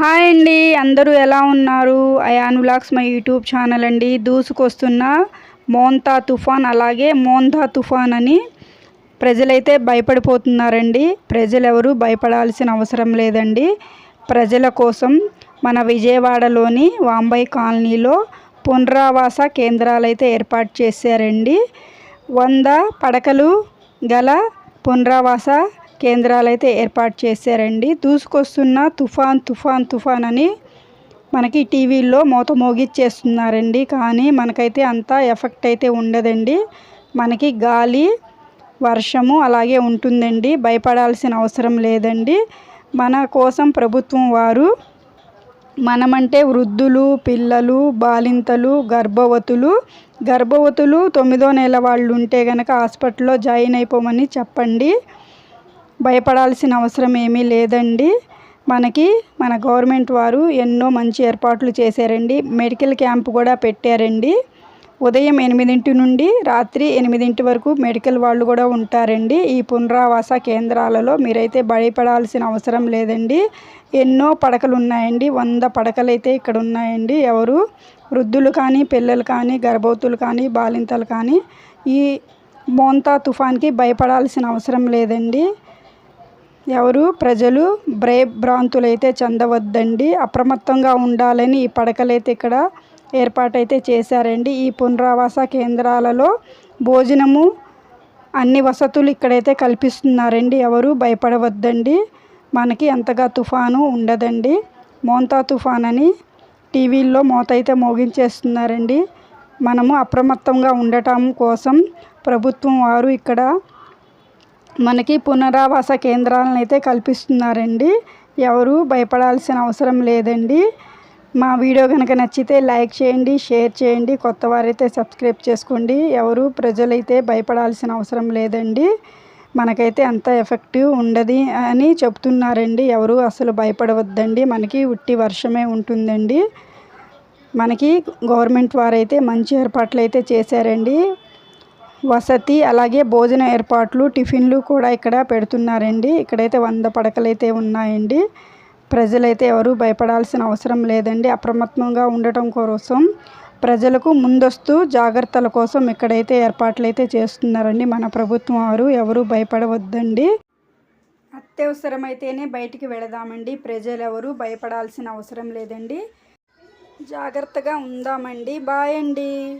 Hi అండి అందరూ ఎలా ఉన్నారు? Ayaan vlogs my YouTube channel అండి. దూసుకొస్తున్న మోంతా తుఫాన్ అలాగే మోంతా తుఫాన్ అని ప్రజలైతే భయపడిపోతున్నారండి. ప్రజలు ఎవరు భయపడాల్సిన అవసరం లేదండి. ప్రజల కోసం మన విజయవాడలోని వాంబై కాలనీలో పునరావాస కేంద్రాలు అయితే ఏర్పాటు చేశారండి. వంద పడకలు గల పునరావాస కేంద్రాలు అయితే ఏర్పాటు చేశారండి. దూసుకొస్తున్న తుఫాన్ తుఫాన్ తుఫాన్ అని మనకి టీవీల్లో మూత మోగిచ్చేస్తున్నారండి. కానీ మనకైతే అంత ఎఫెక్ట్ అయితే ఉండదండి. మనకి గాలి వర్షము అలాగే ఉంటుందండి. భయపడాల్సిన అవసరం లేదండి. మన కోసం ప్రభుత్వం వారు మనమంటే వృద్ధులు పిల్లలు బాలింతలు గర్భవతులు గర్భవతులు తొమ్మిదో నెల వాళ్ళు ఉంటే కనుక హాస్పిటల్లో జాయిన్ అయిపోమని చెప్పండి. భయపడాల్సిన అవసరం ఏమీ లేదండి. మనకి మన గవర్నమెంట్ వారు ఎన్నో మంచి ఏర్పాట్లు చేశారండి. మెడికల్ క్యాంప్ కూడా పెట్టారండి. ఉదయం ఎనిమిదింటి నుండి రాత్రి ఎనిమిదింటి వరకు మెడికల్ వాళ్ళు కూడా ఉంటారండి. ఈ పునరావాస కేంద్రాలలో మీరైతే భయపడాల్సిన అవసరం లేదండి. ఎన్నో పడకలు ఉన్నాయండి. వంద పడకలు అయితే ఇక్కడ ఉన్నాయండి. ఎవరు? వృద్ధులు కానీ పిల్లలు కానీ గర్భవతులు కానీ బాలింతలు కానీ ఈ మోంతా తుఫాన్కి భయపడాల్సిన అవసరం లేదండి. ఎవరు? ప్రజలు భ్రయ భ్రాంతులైతే చెందవద్దండి. అప్రమత్తంగా ఉండాలని ఈ పడకలైతే ఇక్కడ ఏర్పాటైతే చేశారండి. ఈ పునరావాస కేంద్రాలలో భోజనము అన్ని వసతులు ఇక్కడైతే కల్పిస్తున్నారండి. ఎవరు? భయపడవద్దండి. మనకి అంతగా తుఫాను ఉండదండి. మోంతా తుఫాన్ అని టీవీల్లో మోత అయితే మోగించేస్తున్నారండి. మనము అప్రమత్తంగా ఉండటం కోసం ప్రభుత్వం వారు ఇక్కడ మనకి పునరావాస కేంద్రాలను అయితే కల్పిస్తున్నారండి. ఎవరు భయపడాల్సిన అవసరం లేదండి. మా వీడియో కనుక నచ్చితే లైక్ చేయండి షేర్ చేయండి కొత్త వారైతే సబ్స్క్రైబ్ చేసుకోండి. ఎవరు ప్రజలైతే భయపడాల్సిన అవసరం లేదండి. మనకైతే అంత ఎఫెక్టివ్ ఉండదు అని చెప్తున్నారండి. ఎవరు అసలు భయపడవద్దండి. మనకి ఉట్టి వర్షమే ఉంటుందండి. మనకి గవర్నమెంట్ వారైతే మంచి ఏర్పాట్లు అయితే చేశారండి. వసతి అలాగే భోజన ఏర్పాట్లు టిఫిన్లు కూడా ఇక్కడ పెడుతున్నారండి. ఇక్కడైతే వంద పడకలైతే ఉన్నాయండి. ప్రజలైతే ఎవరు భయపడాల్సిన అవసరం లేదండి. అప్రమత్తంగా ఉండటం కోసం ప్రజలకు ముందస్తు జాగ్రత్తల కోసం ఇక్కడైతే ఏర్పాట్లు అయితే చేస్తున్నారండి మన ప్రభుత్వం వారు. ఎవరు భయపడవద్దండి. అత్యవసరమైతేనే బయటికి వెళదామండి. ప్రజలు ఎవరు భయపడాల్సిన అవసరం లేదండి. జాగ్రత్తగా ఉందామండి. బాయ్ అండి.